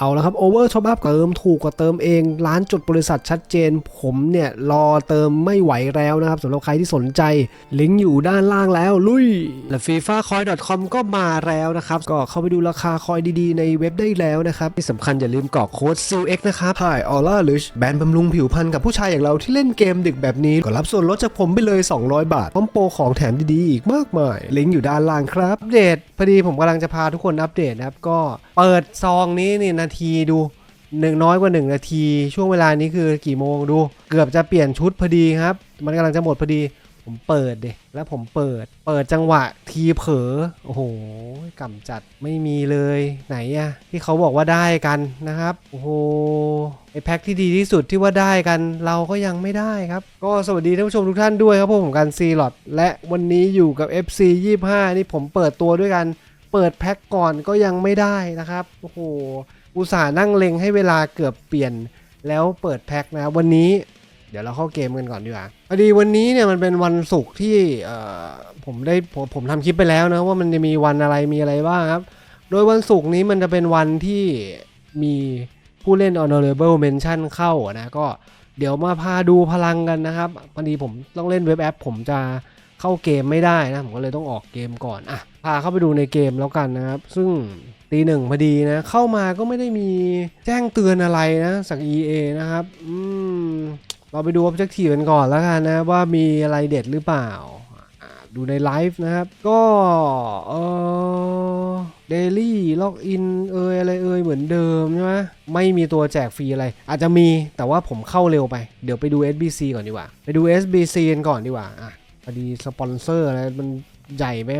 เอาและครับโอเวอร์ช็อปอัพเติมถูกกว่าเติมเองร้านจดบริษัทชัดเจน ผมเนี่ยรอเติมไม่ไหวแล้วนะครับสำหรับใครที่สนใจ ลิงก์อยู่ด้านล่างแล้วลุยและ FIFA Coin com ก็มาแล้วนะครับ ก็เข้าไปดูราคาคอยดีๆ ในเว็บได้แล้วนะครับ ที่สำคัญอย่าลืมกรอกโค้ด SILX นะครับ Hi Aura Lush แบรนด์บำรุงผิวพรรณกับผู้ชายอย่างเราที่เล่นเกมดึกแบบนี้ก็รับส่วนลดจากผมไปเลย 200 บาทพร้อมโปรของแถมดีๆอีกมากมาย ลิงก์อยู่ด้านล่างครับอัปเดตพอดีผมกำลังจะพาทุกคนอัปเดตนะครับก็เปิดซองนี้นี่นะาทีดูหนึ่งน้อยกว่า 1 นาที ช่วงเวลานี้คือกี่โมงดู เกือบจะเปลี่ยนชุดพอดีครับ มันกำลังจะหมดพอดี ผมเปิดเด็แล้วผมเปิด เปิดจังหวะทีเผลอโอ้โหกำจัดไม่มีเลยไหนอะที่เขาบอกว่าได้กันนะครับ โอ้โหไอแพ็คที่ดีที่สุดที่ว่าได้กันเราก็ยังไม่ได้ครับ ก็สวัสดีท่านผู้ชมทุกท่านด้วยครับผมกันซีลอดและวันนี้อยู่กับ FC 25 นี่ผมเปิดตัวด้วยกัน เปิดแพ็คก่อนก็ยังไม่ได้นะครับโอ้โห อุตส่าห์นั่งเล็งให้เวลาเกือบเปลี่ยนแล้วเปิดแพ็คนะครับวันนี้เดี๋ยวเราเข้าเกมกันก่อนดีกว่าพอดีวันนี้เนี่ยมันเป็นวันศุกร์ที่ผมได้ผมผมทำคลิปไปแล้วนะว่ามันจะมีวันอะไรมีอะไรบ้างครับ โดยวันศุกร์นี้มันจะเป็นวันที่มีผู้เล่น honorable mention เข้านะก็เดี๋ยวมาพาดูพลังกันนะครับพอดีผมต้องเล่นเว็บแอป ผมจะเข้าเกมไม่ได้นะ ผมก็เลยต้องออกเกมก่อนอะพาเข้าไปดูในเกมแล้วกันนะครับ ซึ่ง ตีหนึ่งพอดีนะ เข้ามาก็ไม่ได้มีแจ้งเตือนอะไรนะจาก EA นะครับ อืม เราไปดู Objective กันก่อนแล้วกันนะ ว่ามีอะไรเด็ดหรือเปล่าอ่า ดูในไลฟ์นะครับ ก็เออเดลี่ล็อกอินเอยอะไรเอยเหมือนเดิมใช่ไหมไม่มีตัวแจกฟรีอะไร อาจจะมีแต่ว่าผมเข้าเร็วไป เดี๋ยวไปดู SBC ก่อนดีกว่า ไปดู SBC กันก่อนดีกว่าอะพอดีสปอนเซอร์อะไรมัน ใหญ่ไหม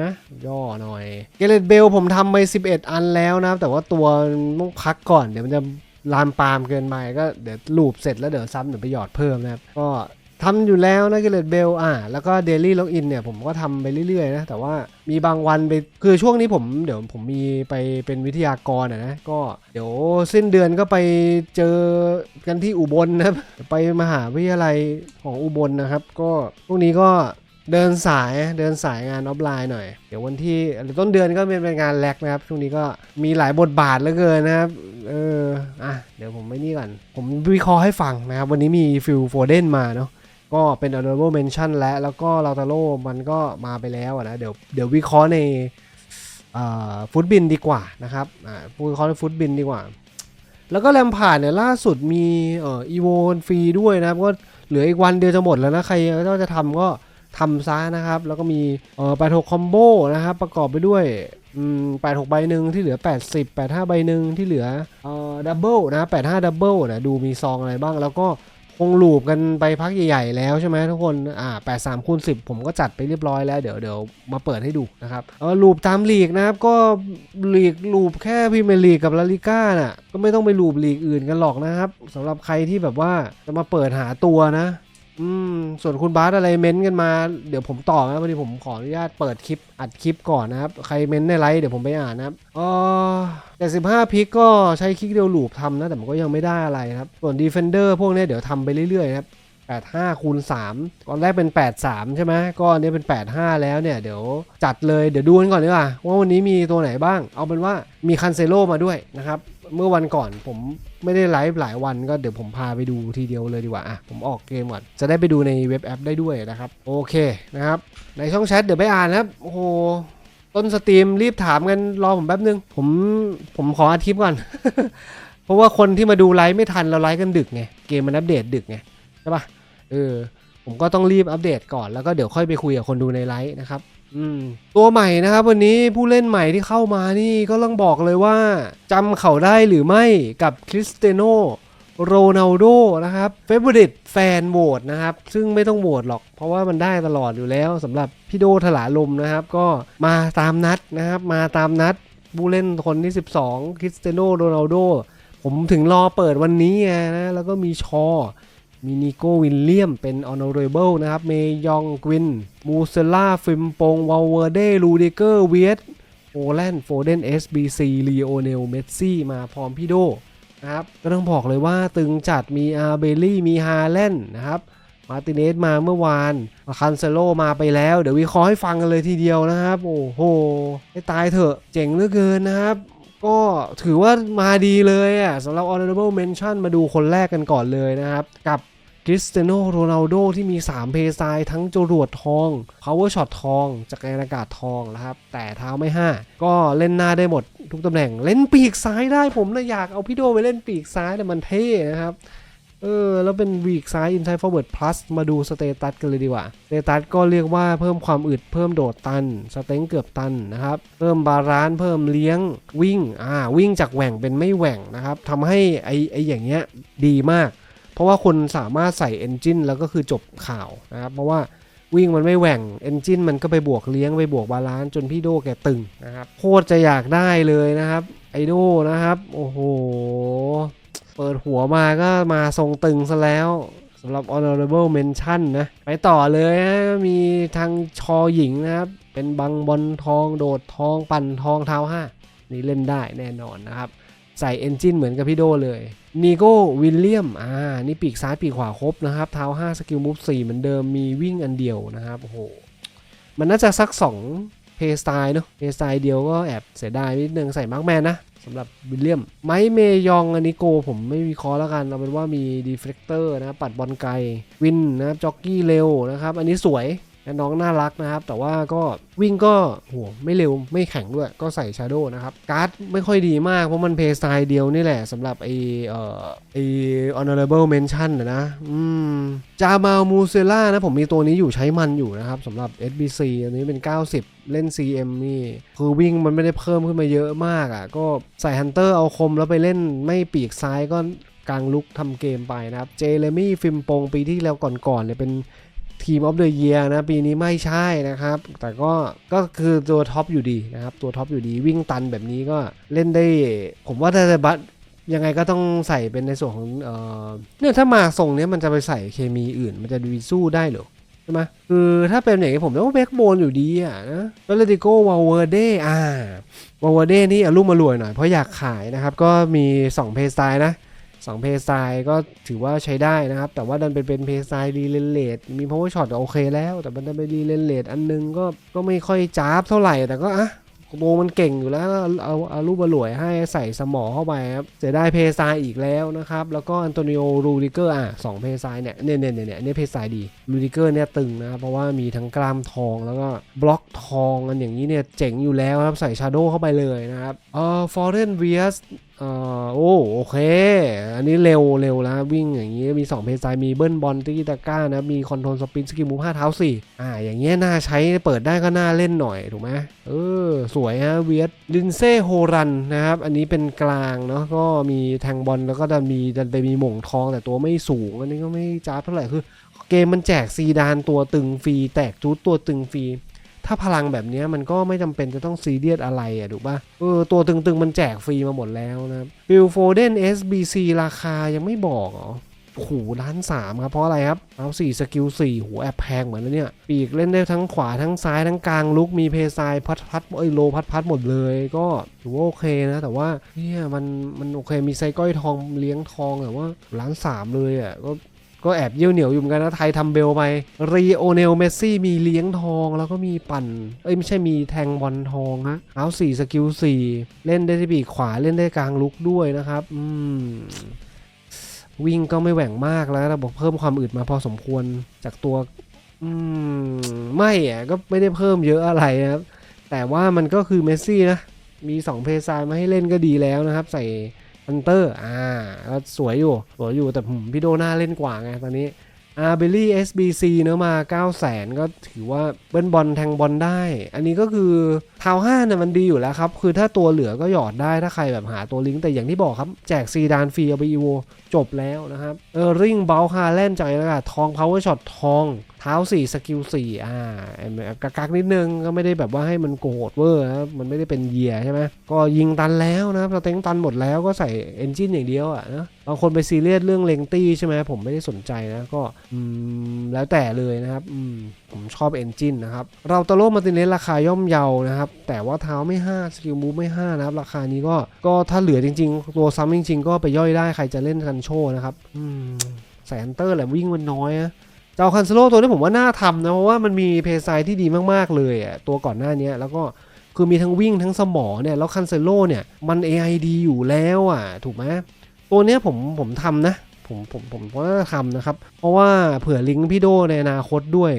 ย่อหน่อย เกเรตเบลผมทำไป 11 อันแล้วนะแต่ว่าตัวต้องพักก่อนเดี๋ยวมันจะลามปามเกินไปก็เดี๋ยวลูปเสร็จแล้วเดี๋ยวซ้ำเดี๋ยวไปหยอดเพิ่มนะครับ ก็ทำอยู่แล้วนะเกเลตเบลอ่าแล้วก็เดลี่ล็อกอินเนี่ยผมก็ทำไปเรื่อยๆนะแต่ว่ามีบางวันไปคือช่วงนี้ผมเดี๋ยวผมมีไปเป็นวิทยากรอะนะก็เดี๋ยวสิ้นเดือนก็ไปเจอกันที่อุบลนะครับไปมหาวิทยาลัยของอุบลนะครับ ก็พวกนี้ก็ เดินสายเดินสายงานออฟไลน์หน่อย เดี๋ยววันที่ต้นเดือนก็เป็นงานแลกนะครับ ช่วงนี้ก็มีหลายบทบาทเหลือเกินนะครับ เอออะเดี๋ยวผมไม่นี่ก่อน ผมวิเคราะห์ให้ฟังนะครับ วันนี้มีฟิลโฟเดนมาเนาะก็เป็น honorable mention และแล้วก็ลาตาโลมันก็มาไปแล้วนะ เดี๋ยวเดี๋ยววิเคราะห์ในฟุตบินดีกว่านะครับอ่าวิเคราะห์ในฟุตบินดีกว่า แล้วก็แรมผ่านเนี่ยล่าสุดมีเอ่ออีโวฟรีด้วยนะครับก็เหลืออีกวันเดียวจะหมดแล้วนะ ใครก็จะทำก็ ทำซะนะครับ แล้วก็มีเอ่อ86คอมโบนะครับ ประกอบไปด้วยอืม86ใบหนึ่งที่เหลือ 80 85 ใบหนึ่งที่เหลือเอ่อดับเบิลนะ85ดับเบิลนะดูมีซองอะไรบ้าง แล้วก็คงลูปกันไปพักใหญ่ๆแล้วใช่ไหมทุกคนอ่า83คูณ10ผมก็จัดไปเรียบร้อยแล้วเดี๋ยวเดี๋ยวมาเปิดให้ดูนะครับเออลูปตามลีกนะครับ ก็ลีกลูปแค่พรีเมียร์ลีกกับลาลิก้าน่ะก็ไม่ต้องไปลูปลีกอื่นกันหรอกนะครับสำหรับใครที่แบบว่าจะมาเปิดหาตัวนะ อืม ส่วนคุณบาสอะไรเม้นต์กันมา เดี๋ยวผมตอบนะพอดีผมขออนุญาตเปิดคลิปอัดคลิปก่อนนะครับ ใครเม้นต์ในไลฟ์เดี๋ยวผมไปอ่านนะครับอ๋อแต่15พิกก็ใช้คลิกเดียวลูปทำนะ แต่มันก็ยังไม่ได้อะไรนะครับ ส่วน Defender พวกเนี้ยเดี๋ยวทำไปเรื่อยๆนะครับ85คูณ3ตอนแรกเป็น 83 ใช่ไหมก็อันนี้เป็น 85 แล้วเนี่ย เดี๋ยวจัดเลยเดี๋ยวดูกันก่อนดีกว่าว่าวันนี้มีตัวไหนบ้าง เอาเป็นว่ามีคันเซโลมาด้วยนะครับ เมื่อวันก่อนผมไม่ได้ไลฟ์หลายวันก็เดี๋ยวผมพาไปดูทีเดียวเลยดีกว่าอะผมออกเกมก่อน จะได้ไปดูในเว็บแอปได้ด้วยนะครับ โอเคนะครับ ในช่องแชทเดี๋ยวไปอ่านนะครับ โอ้โห ต้นสตรีมรีบถามกันรอผมแป๊บนึง ผมผมขออาทิตย์ก่อน เพราะว่าคนที่มาดูไลฟ์ไม่ทันเราไลฟ์กันดึกไง เกมมันอัปเดตดึกไง ใช่ปะเออ ผมก็ต้องรีบอัปเดตก่อนแล้วก็เดี๋ยวค่อยไปคุยกับคนดูในไลฟ์นะครับอืมตัวใหม่นะครับ วันนี้ผู้เล่นใหม่ที่เข้ามานี่ก็ต้องบอกเลยว่าจำเขาได้หรือไม่กับคริสเตโนโรนัลโดนะครับเฟเวอริตแฟนโหวตนะครับ ซึ่งไม่ต้องโหวตหรอก เพราะว่ามันได้ตลอดอยู่แล้วสำหรับพี่โดถลาลมนะครับ ก็มาตามนัดนะครับ มาตามนัดผู้เล่นคนที่ 12คริสเตโนโรนัลโดผมถึงรอเปิดวันนี้ไงนะแล้วก็มีชอ มีนิโกวิลเลียมเป็น honorable นะครับ เมยองกวิน มูเซล่า ฟิมปงวอลเวอร์เดลูเดเกอร์ เวียตโอแลนด์โฟเดน SBC ลีโอเนล เมสซี่ มาพร้อมพี่โดนะครับ ก็ต้องบอกเลยว่าตึงจัดมีอาร์เบลลี่ มีฮาแลนด์นะครับ มาติเนสมาเมื่อวานคันเซโลมาไปแล้ว เดี๋ยววิเคราะห์ให้ฟังกันเลยทีเดียวนะครับ โอ้โห ให้ตายเถอะ เจ๋งเหลือเกินนะครับ ก็ถือว่ามาดีเลยอะสำหรับ honorable mention มาดูคนแรกกันก่อนเลยนะครับ กับคริสเตียโนโรนัลโดที่มี 3 เพซายทั้งจรวดทอง power shot ทอง จักรยานอากาศทองนะครับ แต่เท้าไม่ 5 ก็เล่นหน้าได้หมดทุกตำแหน่ง เล่นปีกซ้ายได้ผมนะอยากเอาพี่โดไปเล่นปีกซ้ายแต่มันเท่นะครับ เออ แล้วเป็นวีกซ้าย inside forward plus มาดูสเตตัสกันเลยดีกว่า สเตตัสก็เรียกว่าเพิ่มความอึดเพิ่มโดดตัน สเต็งเกือบตันนะครับ เพิ่มบาลานซ์เพิ่มเลี้ยงวิ่ง อ่า วิ่งจากแหว่งเป็นไม่แหว่งนะครับทำให้ไอไออย่างเงี้ยดีมาก เพราะว่าคนสามารถใส่เอนจินแล้วก็คือจบข่าวนะครับ เพราะว่าวิ่งมันไม่แหว่งเอนจินมันก็ไปบวกเลี้ยงไปบวกบาลานซ์จนพี่โดแกตึงนะครับ โคตรจะอยากได้เลยนะครับไอโดนะครับ โอ้โห เปิดหัวมาก็มาทรงตึงซะแล้วสำหรับ honorable mention นะ ไปต่อเลยนะมีทางชอหญิงนะครับ เป็นบังบอลทองโดดทองปั่นทองเท้าห้านี่เล่นได้แน่นอนนะครับใส่เอนจินเหมือนกับพี่โดเลยนีโก้วิลเลียม อ่า นี่ปีกซ้ายปีกขวาครบนะครับ เท้า 5 สกิลมูฟ4เหมือนเดิม มีวิ่งอันเดียวนะครับ โอ้โห มันน่าจะสัก 2 เพย์สไตล์เนอะเพย์สไตล์เดียวก็แอบเสียดายนิดนึงใส่มาร์กแมนนะ สำหรับวิลเลียม ไมค์เมยองอันนี้โกผมไม่วิเคราะห์แล้วกัน เอาเป็นว่ามีดีเฟลกเตอร์นะปัดบอลไกล วินนะจ็อกกี้เร็วนะครับ อันนี้สวย น้องน่ารักนะครับ แต่ว่าก็วิ่งก็โหไม่เร็วไม่แข็งด้วยก็ใส่ชาโดนะครับ การ์ดไม่ค่อยดีมาก เพราะมันเพย์สไตล์เดียวนี่แหละสำหรับไอเอ่อไอ honorable mention นะนะ อืม จามามูเซล่านะ ผมมีตัวนี้อยู่ใช้มันอยู่นะครับสำหรับ SBC อันนี้เป็น 90 เล่น CM นี่ คือวิ่งมันไม่ได้เพิ่มขึ้นมาเยอะมากอะ ก็ใส่ฮันเตอร์เอาคมแล้วไปเล่นไม่ปีกซ้ายก็กลางลุกทำเกมไปนะครับ เจเรมี่ฟิมปงปีที่แล้วก่อนๆเนี่ยเป็น ทีมออฟเดอะเยียนะปีนี้ไม่ใช่นะครับ แต่ก็ก็คือตัวท็อปอยู่ดีนะครับ ตัวท็อปอยู่ดีวิ่งตันแบบนี้ก็เล่นได้ ผมว่าถ้าจะบัตยังไงก็ต้องใส่เป็นในส่วนของเอ่อเนี่ยถ้ามาทรงเนี้ยมันจะไปใส่เคมีอื่น มันจะดูสู้ได้หรอใช่ไหมคือถ้าเป็นอย่างนี้ผมต้องแบ็กโบนอยู่ดีอะนะแล้วเลติโกวาเวอร์เดอ่าวาเวอร์เดนี่อารมณ์มารวยหน่อยเพราะอยากขายนะครับ ก็มี2เพย์สไตล์นะ สองเพย์ซด์ก็ถือว่าใช้ได้นะครับ แต่ว่าดันไปเป็นเพย์ซด์รีเลนเลดมี power shot โอเคแล้ว แต่มันดันไปรีเลนเลดอันนึงก็ก็ไม่ค่อยจ้าบเท่าไหร่แต่ก็อะโบมันเก่งอยู่แล้วเอาเอารูปบอลหลวยให้ใส่สมอเข้าไปครับเสียได้เพย์ซด์อีกแล้วนะครับ แล้วก็อันโตนิโอรูดิเกอร์อะสองเพย์ซด์เนี่ยเนี่ยเนี่ยเนี่ยเนี่ยเพย์ซด์ดีรูดิเกอร์เนี่ยตึงนะเพราะว่ามีทั้งกล้ามทองแล้วก็บล็อกทองอันอย่างนี้เนี่ยเจ๋งอยู่แล้วครับใส่ชาโดเข้าไปเลยนะครับเอ่อฟอร์เรนเวียส เออโอ้โอเค อันนี้เร็วเร็วแล้ววิ่งอย่างนี้มี 2 เพย์ไซด์มีเบิ้ลบอลติกิตาก้านะมีคอนโทรลสปินสกิลมูฟ5เท้า4อ่าอย่างเงี้ยน่าใช้เปิดได้ก็น่าเล่นหน่อยถูกไหมเออ สวยฮะเวียดลินเซ่โฮรันนะครับ อันนี้เป็นกลางเนาะก็มีแทงบอลแล้วก็ดันมีดันไปมีหม่งทองแต่ตัวไม่สูง อันนี้ก็ไม่จ้าเท่าไหร่คือ เกมมันแจกซีดานตัวตึงฟรีแตกจูดตัวตึงฟรี ถ้าพลังแบบนี้มันก็ไม่จำเป็นจะต้องซีเรียสอะไรอะถูกปะเออตัวตึงๆมันแจกฟรีมาหมดแล้วนะครับบิลโฟเดน SBC ราคายังไม่บอกเหรอโอ้โหล้านสามครับ เพราะอะไรครับเอาสี่สกิลสี่หัวแอบแพงเหมือนแล้วเนี่ย ปีกเล่นได้ทั้งขวาทั้งซ้ายทั้งกลางลุกมีเพย์ไซด์พัดพัดเอ้ยโลพัดพัดหมดเลย ก็ถือว่าโอเคนะ แต่ว่าเนี่ยมันมันโอเคมีไซก้อยทองเลี้ยงทองแต่ว่าล้านสามเลยอะก็ ก็แอบเยี่ยวเหนียวอยู่เหมือนกันนะไทยทำเบลไปรีโอเนลเมสซี่มีเลี้ยงทองแล้วก็มีปั่น เอ้ยไม่ใช่มีแทงบอลทองฮะเอาสี่สกิลสี่เล่นได้ที่ปีกขวาเล่นได้กลางลุกด้วยนะครับ อืมวิ่งก็ไม่แหว่งมากแล้วนะบอกเพิ่มความอึดมาพอสมควรจากตัว อืม ไม่อะก็ไม่ได้เพิ่มเยอะอะไรนะครับ แต่ว่ามันก็คือเมสซี่นะ มี2เพย์ซด์มาให้เล่นก็ดีแล้วนะครับ ใส่ ฮันเตอร์อ่าก็สวยอยู่ สวยอยู่แต่ผมพี่โดน่าเล่นกว่าไงตอนนี้อาร์เบลลี่ SBC เนื้อะมา9 0 0 0 0 0 ก็ถือว่าเบิ้ลบอลแทงบอลได้ อันนี้ก็คือเท้าห้าเนี่ยมันดีอยู่แล้วครับ คือถ้าตัวเหลือก็หยอดได้ถ้าใครแบบหาตัวลิงก์แต่อย่างที่บอกครับ แจกซีดานฟรีเอาไปอีโวจบแล้วนะครับ เออริงเบลคาแลนจากอากาศทองพาวเวอร์ช็อตทองเท้า4สกิล4อ่ากักกักนิดนึงก็ไม่ได้แบบว่าให้มันโกรธเวอร์นะครับมันไม่ได้เป็นเหยียใช่ไหมก็ยิงตันแล้วนะครับสเต็งตันหมดแล้วก็ใส่เอนจินอย่างเดียวอะนะบางคนไปซีเรียสเรื่องเลงตี้ใช่ไหมผมไม่ได้สนใจนะก็อืมแล้วแต่เลยนะครับอืมผมชอบเอนจินนะครับ เราตโลมาติเนสราคาย่อมเยานะครับ แต่ว่าเท้าไม่ 5 สกิลมูฟไม่ 5 นะครับ ราคานี้ก็ก็ถ้าเหลือจริง ๆ ตัวซ้ำจริง ๆ ก็ไปย่อยได้ใครจะเล่นกันโชนะครับอืมแสนเตอร์แหละวิ่งมันน้อยนะ เจ้าคันเซโลตัวนี้ผมว่าน่าทำนะ เพราะว่ามันมีเพย์ไซด์ที่ดีมากๆเลยอะตัวก่อนหน้านี้แล้วก็คือมีทั้งวิ่งทั้งสมอเนี่ยแล้วคันเซโลเนี่ยมัน AI ดีอยู่แล้วอะ ถูกไหมตัวเนี้ยผมผมทำนะ ผมผมผมว่าทำนะครับ เพราะว่าเผื่อลิงก์พี่โดในอนาคตด้วย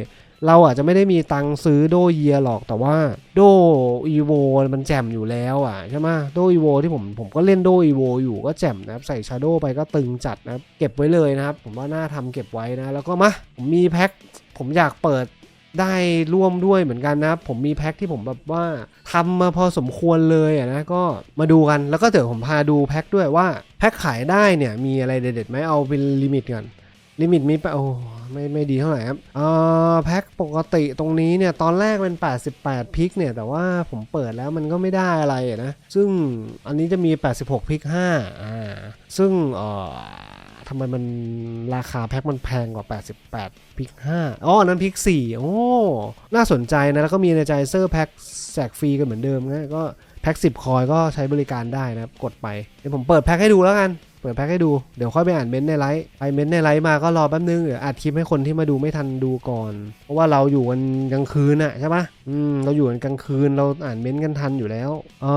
เราอาจจะไม่ได้มีตังค์ซื้อโดเยียหรอกแต่ว่าโดอีโวมันแจ่มอยู่แล้วอะใช่ไหมโดอีโวที่ผมผมก็เล่นโดอีโวอยู่ก็แจ่มนะครับใส่ชาโดไปก็ตึงจัดนะเก็บไว้เลยนะครับ ผมว่าน่าทำเก็บไว้นะ แล้วก็มาผมมีแพ็คผมอยากเปิดได้ร่วมด้วยเหมือนกันนะผมมีแพ็คที่ผมแบบว่าทำมาพอสมควรเลยอะนะก็มาดูกันแล้วก็เดี๋ยวผมพาดูแพ็คด้วยว่าแพ็คขายได้เนี่ยมีอะไรเด็ดๆไหมเอาเป็นลิมิตกันลิมิตมีไปโอ้ ไม่ไม่ดีเท่าไหร่ครับเอ่อแพ็คปกติตรงนี้เนี่ยตอนแรกเป็น 88 พิกเนี่ยแต่ว่าผมเปิดแล้วมันก็ไม่ได้อะไรนะซึ่งอันนี้จะมี 86 พิก5อ่าซึ่งเอ่อทำไมมันราคาแพ็คมันแพงกว่า 88 พิก 5 อ๋อนนั้นพิก 4 โอ้ น่าสนใจนะ แล้วก็มีในใจเซอร์แพ็คแจกฟรีกันเหมือนเดิมนะก็แพ็ค 10 คอยก็ใช้บริการได้นะครับ กดไป เดี๋ยวผมเปิดแพ็คให้ดูแล้วกัน เปิดแพ็กให้ดู เดี๋ยวค่อยไปอ่านเม้นต์ในไลฟ์ไปเม้นต์ในไลฟ์มาก็รอแป๊บนึงเดี๋ยวอัดคลิปให้คนที่มาดูไม่ทันดูก่อน เพราะว่าเราอยู่กันกลางคืนอะใช่ปะอืมเราอยู่กันกลางคืนเราอ่านเม้นต์กันทันอยู่แล้ว เอ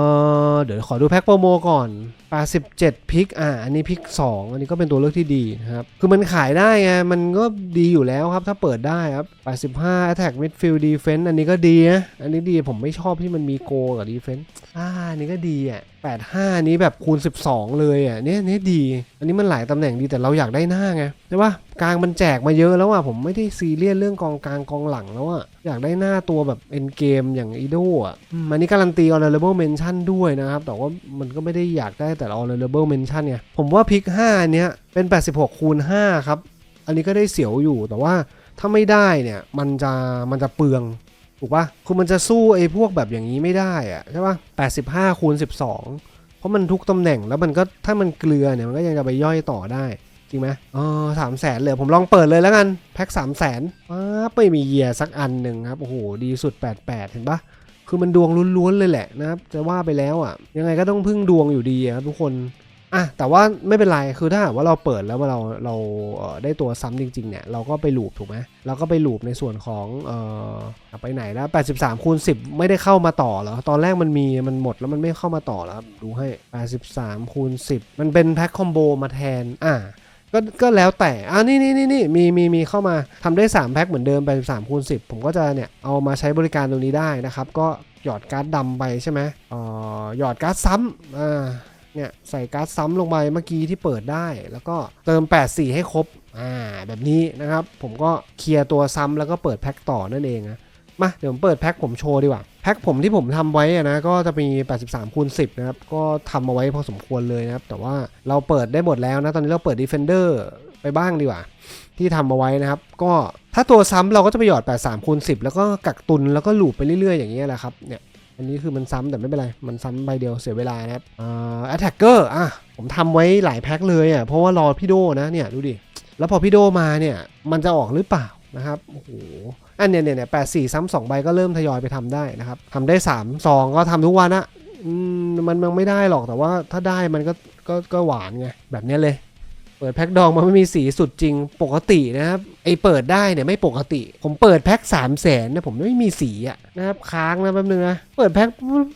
อเดี๋ยวขอดูแพ็กโปรโมก่อน่า17พิกอะอันนี้พิก2อันนี้ก็เป็นตัวเลือกที่ดีนะครับ คือมันขายได้ไง มันก็ดีอยู่แล้วครับ ถ้าเปิดได้ครับ85 Attack Midfield Defense อันนี้ก็ดีนะ อันนี้ดีผมไม่ชอบที่มันมีโกกับ Defense อ่าอันนี้ก็ดีอะ85นนี้แบบคูณ 12 เลยอะเนี่ยนี่ดี อันนี้มันหลายตำแหน่งดีแต่เราอยากได้หน้าไงใช่ปะกลางมันแจกมาเยอะแล้วอะผมไม่ได้ซีเรียสเรื่องกองกลางกองหลังแล้วอะอยากได้หน้าตัวแบบเอ็นเกมอย่างอีโดอะอืมอันนี้การันตี honorable mention ด้วยนะครับ แต่ว่ามันก็ไม่ได้อยากได้แต่ honorable mention ไงผมว่าพิก5เนี้ยเป็น 86คูณ5ครับอันนี้ก็ได้เสียวอยู่แต่ว่าถ้าไม่ได้เนี่ยมันจะมันจะเปลืองถูกปะคือมันจะสู้ไอ้พวกแบบอย่างนี้ไม่ได้อะใช่ปะ85คูณ12 เพราะมันทุกตำแหน่งแล้วมันก็ถ้ามันเกลือเนี่ยมันก็ยังจะไปย่อยต่อได้ จริงไหมอ๋อสามแสนเลยผมลองเปิดเลยแล้วกัน แพ็คสามแสนว้าไม่มีเหยียสักอันหนึ่งครับ โอ้โห ดีสุด 88 เห็นปะคือมันดวงล้วนๆเลยแหละนะครับ จะว่าไปแล้วอะ ยังไงก็ต้องพึ่งดวงอยู่ดีครับทุกคน อะแต่ว่าไม่เป็นไรคือถ้าหากว่าเราเปิดแล้วว่าเราเราเออได้ตัวซ้ำจริงๆเนี่ยเราก็ไปลูปถูกไหมเราก็ไปลูปในส่วนของเออไปไหนแล้ว 83คูณ10 ไม่ได้เข้ามาต่อเหรอตอนแรกมันมีมันหมดแล้วมันไม่เข้ามาต่อแล้วดูให้ 83คูณ10 มันเป็นแพ็คคอมโบมาแทนอะก็ก็แล้วแต่อะนี่นี่นี่นี่มีมีมีเข้ามาทำได้ 3 แพ็คเหมือนเดิม83คูณ10 ผมก็จะเนี่ยเอามาใช้บริการตรงนี้ได้นะครับ ก็หยอดการ์ดดำไปใช่ไหมเอ่อหยอดการ์ดซ้ำอ่า เนี่ยใส่การ์ดซ้ำลงไปเมื่อกี้ที่เปิดได้ แล้วก็เติม 84 ให้ครบอ่าแบบนี้นะครับ ผมก็เคลียร์ตัวซ้ำแล้วก็เปิดแพ็คต่อนั่นเองนะมาเดี๋ยวผมเปิดแพ็คผมโชว์ดีกว่าแพ็คผมที่ผมทำไว้นะก็จะมี 83 คูณ 10 นะครับ ก็ทำเอาไว้พอสมควรเลยนะครับ แต่ว่าเราเปิดได้หมดแล้วนะ ตอนนี้เราเปิด Defender ไปบ้างดีกว่า ที่ทำเอาไว้นะครับ ก็ถ้าตัวซ้ำเราก็จะไปหยอด 83 คูณ 10 แล้วก็กักตุนแล้วก็ลูปไปเรื่อยๆ อย่างเงี้ยแหละครับเนี่ย อันนี้คือมันซ้ำแต่ไม่เป็นไร มันซ้ำใบเดียวเสียเวลานะครับอ่า attacker อะผมทำไว้หลายแพ็คเลยอะเพราะว่ารอพี่โดนะเนี่ยดูดิแล้วพอพี่โดมาเนี่ยมันจะออกหรือเปล่านะครับโอ้โหอันเนี้ยเนี่ยแปดสี่ซ้ำสองใบก็เริ่มทยอยไปทำได้นะครับทำได้สามซองก็ทำทุกวันอะมันมันไม่ได้หรอกแต่ว่าถ้าได้มันก็ก็ก็หวานไงแบบนี้เลย เปิดแพ็คดองมันไม่มีสีสุดจริงปกตินะครับไอเปิดได้เนี่ยไม่ปกติ ผมเปิดแพ็คสามแสนนะผมไม่มีสีอะนะครับค้างนะแป๊บนึงนะเปิดแพ็ค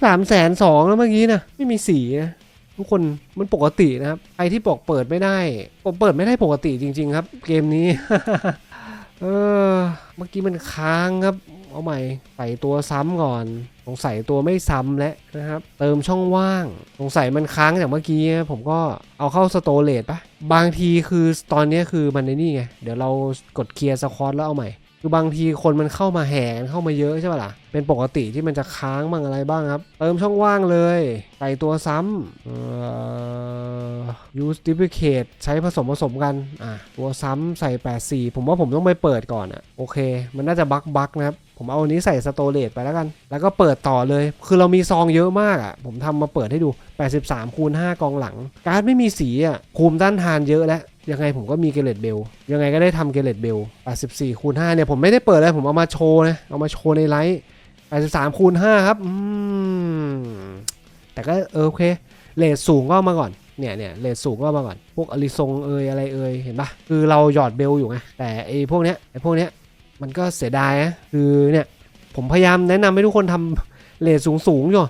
สามแสนสองแล้วเมื่อกี้นะไม่มีสีนะทุกคนมันปกตินะครับใครที่บอกเปิดไม่ได้ ผมเปิดไม่ได้ปกติจริง ๆ ครับ เกมนี้ เออ เมื่อกี้มันค้างครับ เอาใหม่ใส่ตัวซ้ำก่อน สงสัยตัวไม่ซ้ำแล้วนะครับ เติมช่องว่าง สงสัยมันค้างจากเมื่อกี้ ผมก็เอาเข้าสโตรเลตปะบางทีคือตอนนี้คือมันในนี่ไง เดี๋ยวเรากดเคลียร์สควอตแล้วเอาใหม่คือบางทีคนมันเข้ามาแห่เข้ามาเยอะใช่ป่ะล่ะ เป็นปกติที่มันจะค้างบ้างอะไรบ้างครับ เติมช่องว่างเลย ใส่ตัวซ้ำเอ่อ use duplicate ใช้ผสมผสมกัน อะ ตัวซ้ำใส่ 84 ผมว่าผมต้องไปเปิดก่อนอะ โอเค มันน่าจะบั๊กบั๊กนะครับ ผมเอาอันนี้ใส่สโตเลตไปแล้วกัน แล้วก็เปิดต่อเลย คือเรามีซองเยอะมากอะ ผมทำมาเปิดให้ดู 83คูณ5กองหลัง การ์ดไม่มีสีอะภูมิต้านทานเยอะแล้วยังไงผมก็มีเกเรตเบล ยังไงก็ได้ทำเกเรตเบล 84คูณ5เนี่ยผมไม่ได้เปิดเลยผมเอามาโชว์นะ เอามาโชว์ในไลฟ์83คูณ5ครับอืมแต่ก็เออโอเค เลทสูงก็ามาก่อน เนี่ยเนี่ยเลทสูงก็ามาก่อน พวกอลิซงเอยอะไรเอยเห็นปะคือเราหยอดเบลอยู่ไง แต่ไอ้พวกเนี้ยไอ้พวกเนี้ย มันก็เสียดายนะคือเนี่ยผมพยายามแนะนำให้ทุกคนทำเลทสูงสูงๆอยู่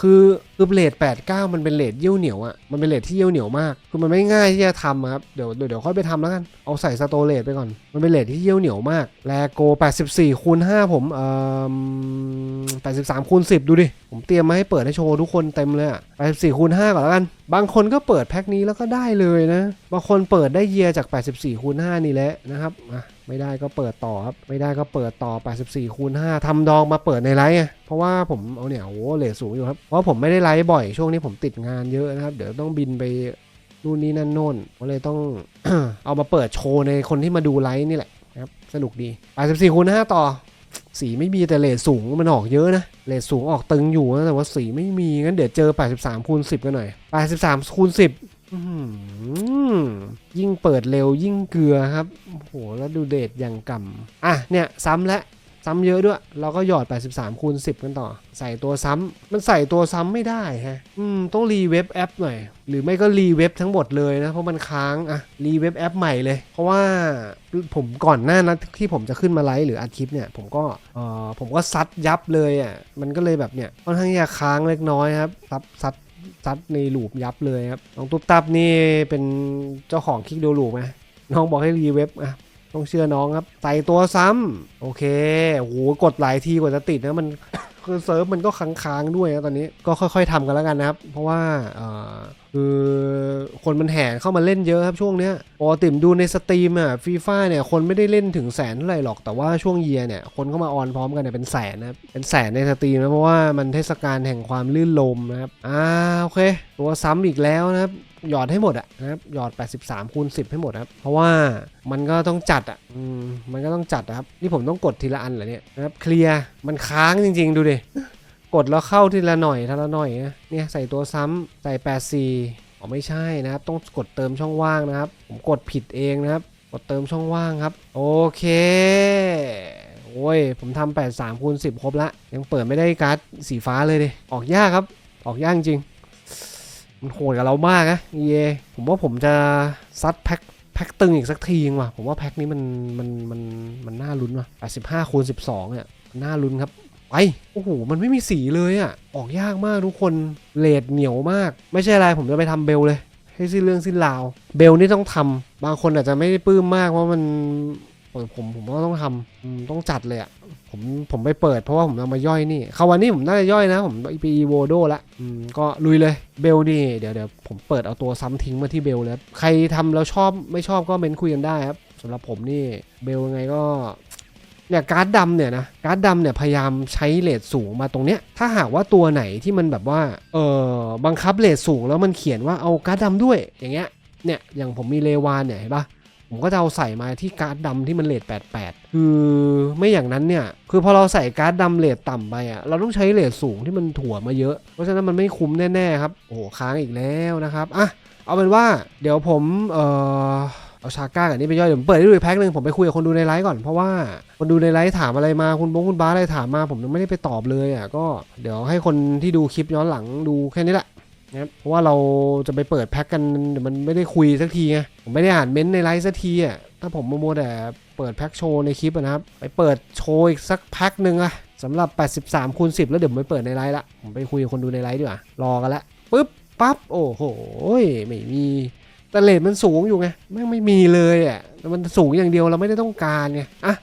คือคือเลท89 มันเป็นเลทเยี่ยวเหนียวอะมันเป็นเลทที่เยี่ยวเหนียวมาก คือมันไม่ง่ายที่จะทำครับ เดี๋ยวเดี๋ยวเดี๋ยวค่อยไปทำแล้วกัน เอาใส่สโตเลทไปก่อน มันเป็นเลทที่เยี่ยวเหนียวมาก แลโก 84 คูณ 5 ผมเอ่อ83 คูณ 10 ดูดิ ผมเตรียมมาให้เปิดให้โชว์ทุกคนเต็มเลยอะ84 คูณ 5 ก่อนแล้วกัน บางคนก็เปิดแพ็คนี้แล้วก็ได้เลยนะ บางคนเปิดได้เยียร์จาก 84 คูณ 5 นี่แหละนะครับอะไม่ได้ก็เปิดต่อครับ ไม่ได้ก็เปิดต่อ 84 คูณ 5ทำดองมาเปิดในไลฟ์เพราะว่าผมเอาเนี่ยโอ้โหเลทสูงอยู่ครับ เพราะผมไม่ได้ไลฟ์บ่อยช่วงนี้ผมติดงานเยอะนะครับ เดี๋ยวต้องบินไปนู่นนี่นั่นโน่นก็เลยต้องเอามาเปิดโชว์ในคนที่มาดูไลฟ์นี่แหละครับสนุกดี84คูณ5ต่อ สีไม่มีแต่เลทสูงมันออกเยอะนะเลทสูงออกตึงอยู่นะแต่ว่าสีไม่มีงั้นเดี๋ยวเจอ 83คูณ10 กันหน่อย 83คูณ10ยิ่งเปิดเร็วยิ่งเกลือครับโหแล้วดูเดทอย่างก่ำอะเนี่ยซ้ำและ ซ้ำเยอะด้วย เราก็หยอด 83คูณ10 กันต่อ ใส่ตัวซ้ำมันใส่ตัวซ้ำไม่ได้ฮะ อืม ต้องรีเว็บแอปหน่อย หรือไม่ก็รีเว็บทั้งหมดเลยนะ เพราะมันค้าง อะ รีเว็บแอปใหม่เลย เพราะว่าผมก่อนหน้านั้นที่ผมจะขึ้นมาไลฟ์หรืออัดคลิปเนี่ย ผมก็เออผมก็ซัดยับเลยอะ มันก็เลยแบบเนี่ยค่อนข้างที่จะค้างเล็กน้อยครับซัดซัดซัดในหลูปยับเลยครับ น้องตุ๊บตับนี่เป็นเจ้าของคลิกดูลูปไหมน้องบอกให้รีเว็บอะ ต้องเชื่อน้องครับใส่ตัวซ้ำโอเคโหกดหลายทีกว่าจะติดนะมันคือเซิร์ฟมันก็ค้างๆด้วยนะตอนนี้ก็ค่อย ๆทำกันแล้วกันนะครับ เพราะว่าคือคนมันแห่เข้ามาเล่นเยอะครับช่วงเนี้ยปกติมดูในสตรีมอะฟีฟ่าเนี่ยคนไม่ได้เล่นถึงแสนเท่าไหร่หรอกแต่ว่าช่วงเยียร์เนี่ยคนเข้ามาออนพร้อมกันเนี่ยเป็นแสนนะเป็นแสนในสตรีมนะเพราะว่ามันเทศกาลแห่งความลื่นลมนะครับอ่าโอเค ตัวซ้ำอีกแล้วนะครับ หยอดให้หมดอะนะครับหยอด 83คูณ10 ให้หมดครับ เพราะว่ามันก็ต้องจัดอะอืมมันก็ต้องจัดอะครับ นี่ผมต้องกดทีละอันเหรอเนี่ยนะครับเคลียร์มันค้างจริง ๆ ดูดิกดแล้วเข้าทีละหน่อยทีละหน่อยนะเนี่ยใส่ตัวซ้ำใส่84อ๋อไม่ใช่นะครับ ต้องกดเติมช่องว่างนะครับ ผมกดผิดเองนะครับ กดเติมช่องว่างครับ โอเคโอ้ยผมทำ83คูณ10 ครบละยังเปิดไม่ได้การ์ดสีฟ้าเลยดิออกยากครับ ออกยากจริง มันโหดกับเรามากนะเยผมว่าผมจะซัดแพ็คแพ็คตึงอีกสักทีนึงว่ะ ผมว่าแพ็คนี้มันมันมันมันน่าลุ้นว่ะ85คูณ12เนี่ยน่าลุ้นครับไปโอ้โห มันไม่มีสีเลยอะ ออกยากมากทุกคน เลดเหนียวมาก ไม่ใช่อะไร ผมจะไปทำเบลเลย ให้สิ้นเรื่องสิ้นราว เบลนี่ต้องทำบางคนอาจจะไม่ได้ปลื้มมากเพราะมัน ผมผมผมก็ต้องทำต้องจัดเลยอะผมผมไปเปิดเพราะว่าผมเอามาย่อยนี่คาวันนี้ผมน่าจะย่อยนะ ผมไปอีโวโดละอืมก็ลุยเลยเบลนี่เดี๋ยวเดี๋ยวผมเปิดเอาตัวซ้ำทิ้งมาที่เบลเลยครับใครทำแล้วชอบไม่ชอบก็เมนคุยกันได้ครับสำหรับผมนี่เบลยังไงก็เนี่ยการ์ดดำเนี่ยนะการ์ดดำเนี่ยพยายามใช้เลทสูงมาตรงเนี้ยถ้าหากว่าตัวไหนที่มันแบบว่าเออบังคับเลทสูงแล้วมันเขียนว่าเอาการ์ดดำด้วยอย่างเงี้ยเนี่ยอย่างผมมีเลวานเนี่ยเห็นปะ ผมก็จะเอาใส่มาที่การ์ดดำที่มันเลท88 คือไม่อย่างนั้นเนี่ย คือพอเราใส่การ์ดดำเลทต่ำไปอะ เราต้องใช้เลทสูงที่มันถั่วมาเยอะ เพราะฉะนั้นมันไม่คุ้มแน่ๆครับ โอ้ค้างอีกแล้วนะครับ อะ เอาเป็นว่าเดี๋ยวผมเออเอาชาก้ากับนี่ไปย่อยเดี๋ยวผมเปิดให้ดูอีกแพ็คหนึ่งผมไปคุยกับคนดูในไลฟ์ก่อนเพราะว่าคนดูในไลฟ์ถามอะไรมาคุณบงคุณบ้าอะไรถามมา ผมยังไม่ได้ไปตอบเลยอะก็เดี๋ยวให้คนที่ดูคลิปย้อนหลังดูแค่นี้แหละ นะครับเพราะว่าเราจะไปเปิดแพ็คกันเดี๋ยวมันไม่ได้คุยสักทีไงผมไม่ได้อ่านเม้นต์ในไลฟ์สักทีอะถ้าผมมาโมวแต่เปิดแพ็คโชว์ในคลิปนะครับ ไปเปิดโชว์อีกสักแพ็คหนึ่งอะสำหรับ 83คูณ10 แล้วเดี๋ยวผมไปเปิดในไลฟ์ละผมไปคุยกับคนดูในไลฟ์ดีกว่ารอกันละปึ๊บปั๊บโอ้โหไม่มีแต่เลทมันสูงอยู่ไงแม่ไม่มีเลยอะมันสูงอย่างเดียวเราไม่ได้ต้องการไงอะ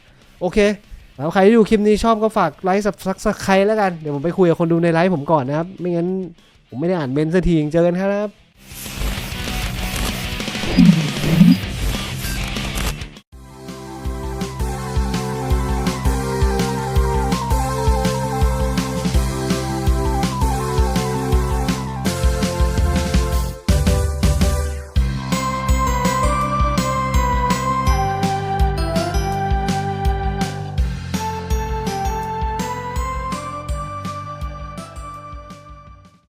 โอเคแล้วใครที่ดูคลิปนี้ชอบก็ฝากไลค์สับสักสักใครแล้วกัน เดี๋ยวผมไปคุยกับคนดูในไลฟ์ผมก่อนนะครับ ไม่งั้น ผมไม่ได้อ่านเมนสักทีเจอกันครับ